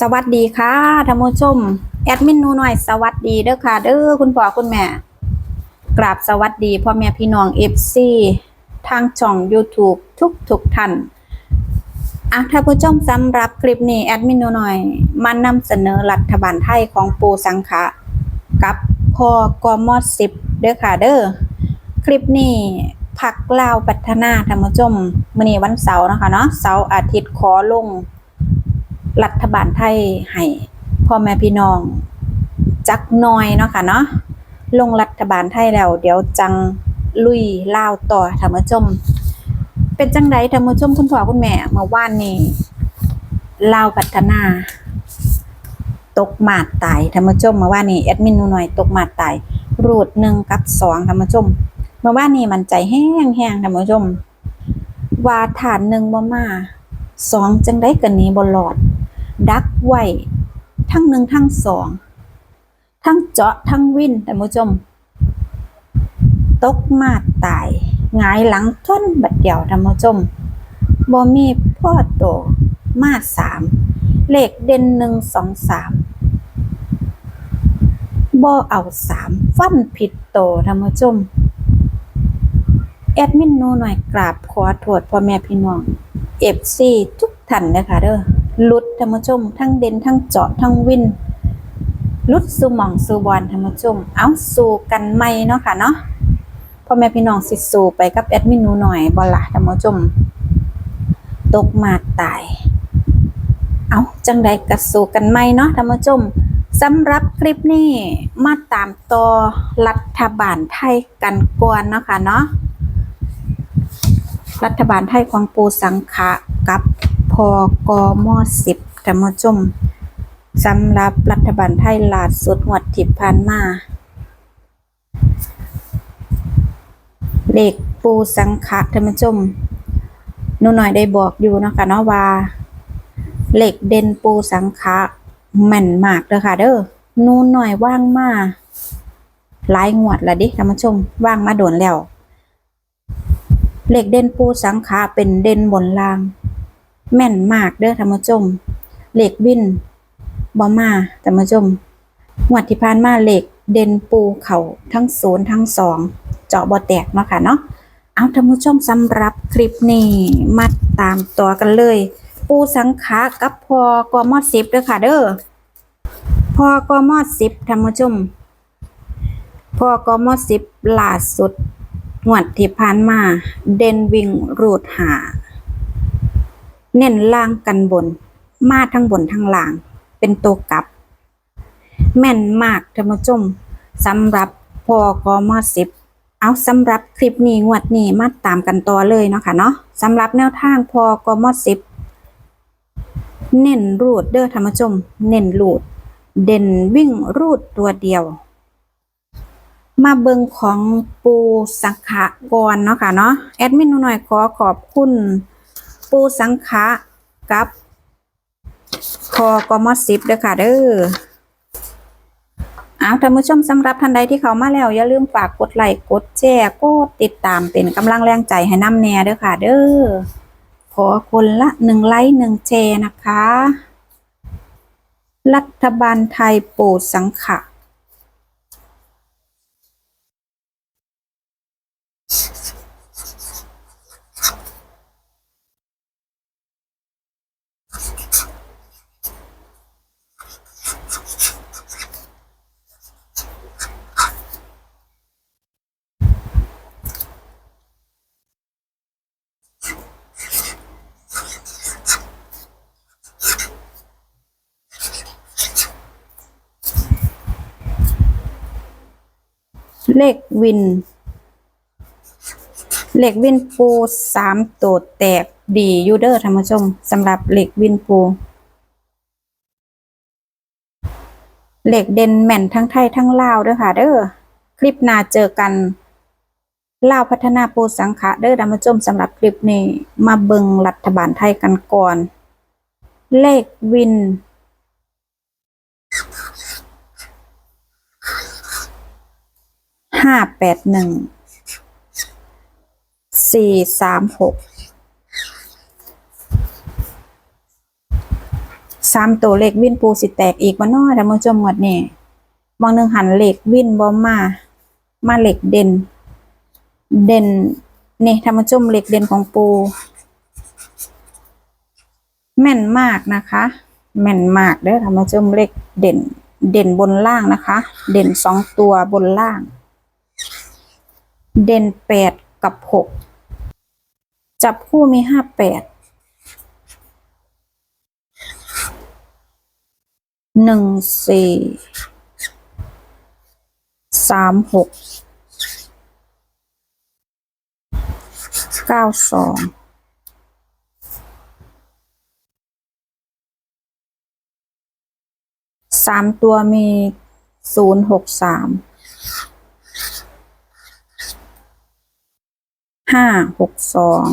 สวัสดีค่ะท่านผู้ชม แอดมินนูหน่อยสวัสดีเด้อค่ะ เด้อคุณพ่อคุณแม่ กราบสวัสดีพ่อแม่พี่น้อง FC ทางช่อง YouTube ทุกทุกท่านอะท่านผู้ชมสำหรับคลิปนี้แอดมินนูหน่อยมานำเสนอรัฐบาลไทยของปูสังขะกับพ่อกมอดสิบเด้อค่ะเด้อคลิปนี้พักลาวพัฒนาท่านผู้ชมมื้อนี้วันเสาร์นะคะเนาะเสาร์อาทิตย์ขอลง รัฐบาลไทยให้พ่อแม่พี่น้อง จักหน้อยเนาะค่ะเนาะลงรัฐบาลไทยแล้ว เดี๋ยวจังลุยล่าวต่อท่านผู้ชมเป็นจังไดท่านผู้ชมคุณพ่อคุณแม่เมื่านนี้ลาวพัฒนา ตกหมาดตายท่านผู้ชมเมื่านนี้แอดมินหนูหน่อย ตกหมาดตายรูดหนึ่งกับสองท่านผู้ชมเมื่านนี้มันใจแห้งแห้งท่านผู้ชมว่าฐานหนึ่งบ่มาสองจังได้กันนี้บ่หลอด ดักไว้ทั้งหนึ่งทั้งสองทั้งเจาะทั้งวินท่านผู้ชม ตกมาตายหงายหลังท้นบัดเดียวท่านผู้ชมบ่มีพ่อโตมาสามเลขเด่นหนึ่งสองสามบ่เอาสามฟันผิดโตท่านผู้ชม แอดมินหนูหน่อยกราบขอโทษพ่อแม่พี่น้องเอฟซีทุกท่านนะคะเด้อ ลุดท่านผู้ชม ทั้งเด่นทั้งเจาะทั้งวินลุดสู่หม่องสู่บอลท่านผู้ชม เอาสู่กันไม่เนาะค่ะเนาะพ่อแม่พี่น้องสิสู่ไปกับแอดมินหนูหน่อยบอละท่านผู้ชม ตกมาตาย เอาจังใดกระสู่กันไม่เนาะท่านผู้ชมสำหรับคลิปนี้มาตามต่อรัฐบาลไทยกันก่อนเนาะค่ะเนาะรัฐบาลไทยของปูสังขะกับ พกมสิบท่านผู้ชมสำหรับรัฐบาลไทยล่าสุดงวดที่ผ่านมาเลขปูสังขะท่านผู้ชมนูหน่อยได้บอกอยู่นะคะเนาะว่าเหลขเด่นปูสังขะแม่นมากเด้อค่ะเด้อนูหน่อยว่างมาหลายงวดละดิท่านผู้ชมว่างมาโดนแล้วเหลขเด่นปูสังขะเป็นเด่นบนล่าง แม่นมากเด้อท่านผู้ชมเหล็กวินบ่มาท่านผู้ชมงวดที่ผ่านมาเหล็กเด่นปูเขาทั้งศูนย์ทั้งสองเจาะบ่แตกเนาะค่ะเนาะเอาท่านผู้ชมสำหรับคลิปนี้มาตามตัวกันเลย ปูสังขากับพอกอมอดสิบเด้อค่ะ เด้อพอกอมอดสิบท่านผู้ชมพอกอมอดสิบล่าสุดงวดที่ผ่านมา เด่นวิ่งรูดหา เน้นล่างกันบน มาทั้งบนทั้งล่าง เป็นตัวกลับ แม่นมากท่านผู้ชมสำหรับพอกอมอสิบเอาสำหรับคลิปนี้งวดนี้มาตามกันต่อเลยเนาะค่ะเนาะสำหรับแนวทางพอกอมอสิบเน้นรูดเด้อท่านผู้ชม เน้นรูด เด่นวิ่งรูดตัวเดียว มาเบิงของปูสังขะก่อนเนาะค่ะเนาะแอดมินหนูหน่อยขอขอบคุณ ปูสังขะกับคอกมอสิบเด้อค่ะเด้อเอาท่านผู้ชมสำหรับท่านใดที่เขามาแล้ว อย่าลืมฝากกดไลค์กดแชร์กดติดตามเป็นกำลังแรงใจให้น้ำแน่เด้อค่ะ เด้อขอคนละหนึ่งไลค์หนึ่งแชร์นะคะ รัฐบาลไทยปูสังขะ เลขวิน เลขวินปูสามตัวแตกดียูเดอร์ท่านผู้ชมสำหรับเลขวินปูเลขเด่นแม่นทั้งไทยทั้งลาวเด้อค่ะ เด้อคลิปหน้าเจอกันลาวพัฒนาปูสังขะเด้อท่านผู้ชมสำหรับคลิปนี้ มาเบิงรัฐบาลไทยกันก่อน เลขวิน ห้าแปดหนึ่งสี่สามหกสามตัวเลขวินปูสิแตกอีกบ่น้อท่านผู้ชมหมดนี่บางหนึ่งหันเหลขวินบ่มมา มาเหลขเด่น เด่นนี่ท่านผู้ชมเหลขเด่นของปู แม่นมากนะคะ แม่นมากเด้อท่านผู้ชมเหลขเด่น เด่นบนล่างนะคะ เด่นสองตัวบนล่าง เด่นแปดกับหกจับคู่มีห้าแปดหนึ่งสี่สามหกเก้าสองสามตัวมีศูนย์หกสาม ห้าหกสอง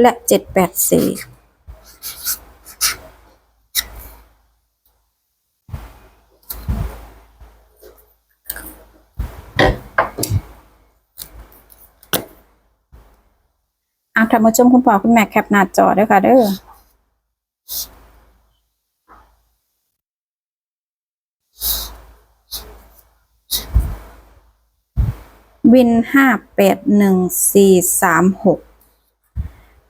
และเจ็ดแปดสี่อาท่านผู้ชมคุณพ่อคุณแม่แคปหน้าจอด้วยค่ะเด้อ วินห้าแปดหนึ่งสี่สามหก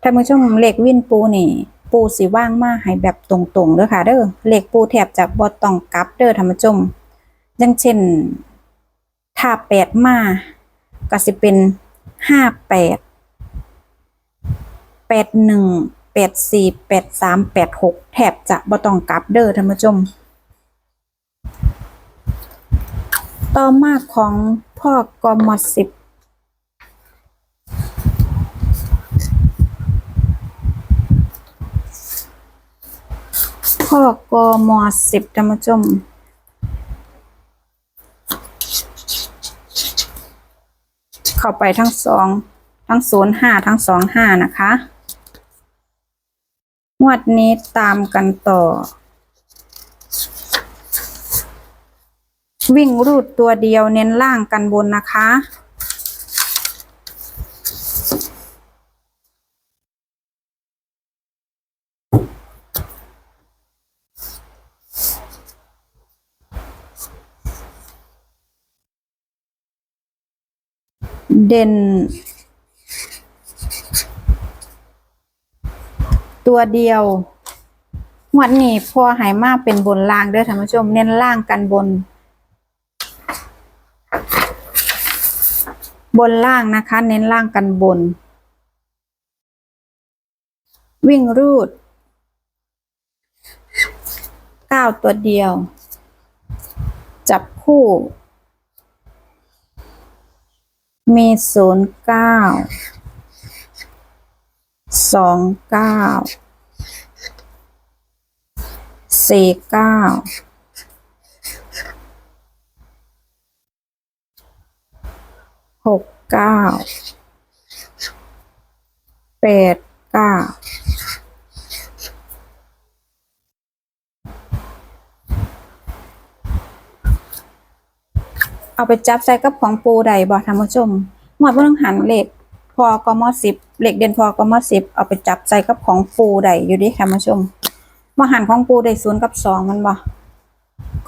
ท่านผู้ชมเลขวินปูนี่ ปูสีว่างมาให้แบบตรงๆด้อค่ะ เด้อเลขปูแถบจากบอตองกับเด้อท่านผู้ชมอย่างเช่นถ้าแปดมาก็สิเป็นห้าแปดแปดหนึ่งแปดสี่แปดสามแปดหกแถบจะบอตองกับเด้อท่านผู้ชม ต่อมาของ พ่อกมสิบพ่อกมสิบท่านผู้ชมเข้าไปทั้งสองทั้งศูนย์ห้าทั้งสองห้านะคะงวดนี้ตามกันต่อ วิ่งรูดตัวเดียวเน้นล่างกันบนนะคะ เด่น ตัวเดียวงวดนี้พอหายมากเป็นบนล่างเด้อท่านผู้ชม เน้นล่างกันบน บนล่างนะคะ เน้นล่างกันบน วิ่งรูดเก้าตัวเดียว จับคู่ มีศูนย์เก้าสองเก้าสี่เก้าหก เก้าแปดเก้าเอาไปจับใส่กับของปูใดบ่ท่านผู้ชมหมวดบ่ต้องหันเหลขพอกมอสิบเหลขเด่นพอกมอสิบเอาไปจับใส่กับของปูใดอยู่ดิท่านผู้ชมบ่หันของปูได้ศูนย์กับสองมันบ่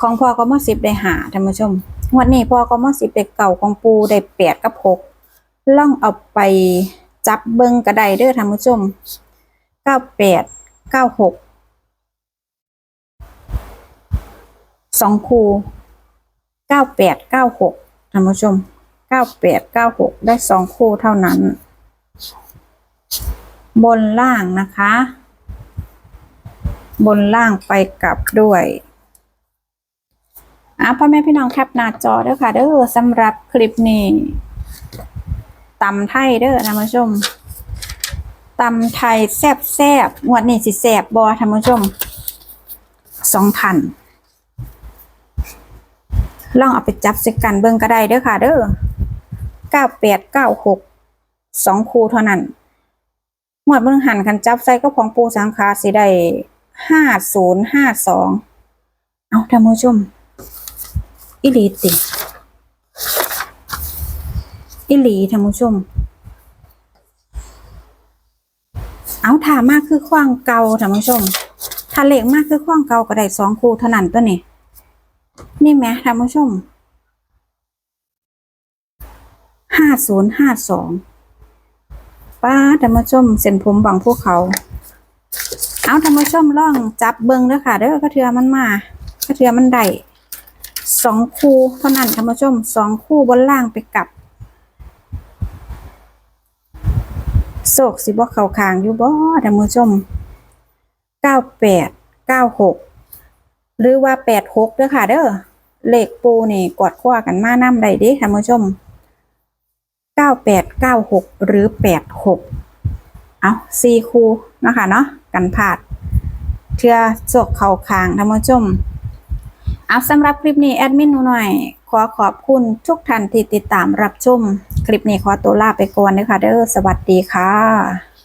ของพอกมอสิบได้หาท่านผู้ชมงวดนี้พอกมอสิบได้เก่าของปูได้แปดกับหก ล่องเอาไปจับเบิงกระไดเด้อท่านผู้ชมเก้าแปดเก้าหกสองคูเก้าแปดเก้าหกท่านผู้ชมเก้าแปดเก้าหกได้สองคู่เท่านั้น บนล่างนะคะ บนล่างไปกลับด้วยอะพ่อแม่พี่น้องแคปหน้าจอเด้อค่ะเด้อสำหรับคลิปนี้ ตำไทยเด้อท่านผู้ชมตำไทยแซบแซบงวดนี้สิแซบบอท่านผู้ชมสองพันลองเอาไปจับสิกันเบิ่งก็ได้เด้อค่ะ เด้อเก้าแปดเก้าหกสองคูเท่านั้นหมวดเบิ่งหันคันจับใส่ก็ของปูสังคาสิได้ห้าศูนย์ห้าสองเอาท่านผู้ชมอิลีติ อิหลีท่านผู้ชม เอาถามากคือขว้างเกาท่านผู้ชม ถ้าเลขมากคือขว้างเกาก็ได้สองคู่เท่านั้นตัวนี้ นี่ไหมท่านผู้ชมห้าศูนย์ห้าสองป้าท่านผู้ชม เส้นผมบังพวกเขา เอาท่านผู้ชมล่องจับเบิ้งเด้อค่ะเด้อกระเทือมันมากระเทือมันได้สองคู่เท่านั้นท่านผู้ชมสองคู่บนล่างไปกลับ โศกสิบ่เข้าคางอยู่บ่ท่านผู้ชมเก้าแปดเก้าหกหรือว่าแปดหกเด้อค่ะ เด้อเลขปูนี่กอดข้อกันมานํได้เด้ท่านผู้ชมเก้าแปดเก้าหกหรือแปดหกเอาสี่คู่เนาะคะเนาะกันผาดเทื่อโศกเข้าคางท่านผู้ชมเอาสำหรับคลิปนี้แอดมินหนูหน่อย ขอขอบคุณทุกท่านที่ติดตามรับชม คลิปนี้ขอตัวลาไปก่อนนะคะเด้อสวัสดีค่ะ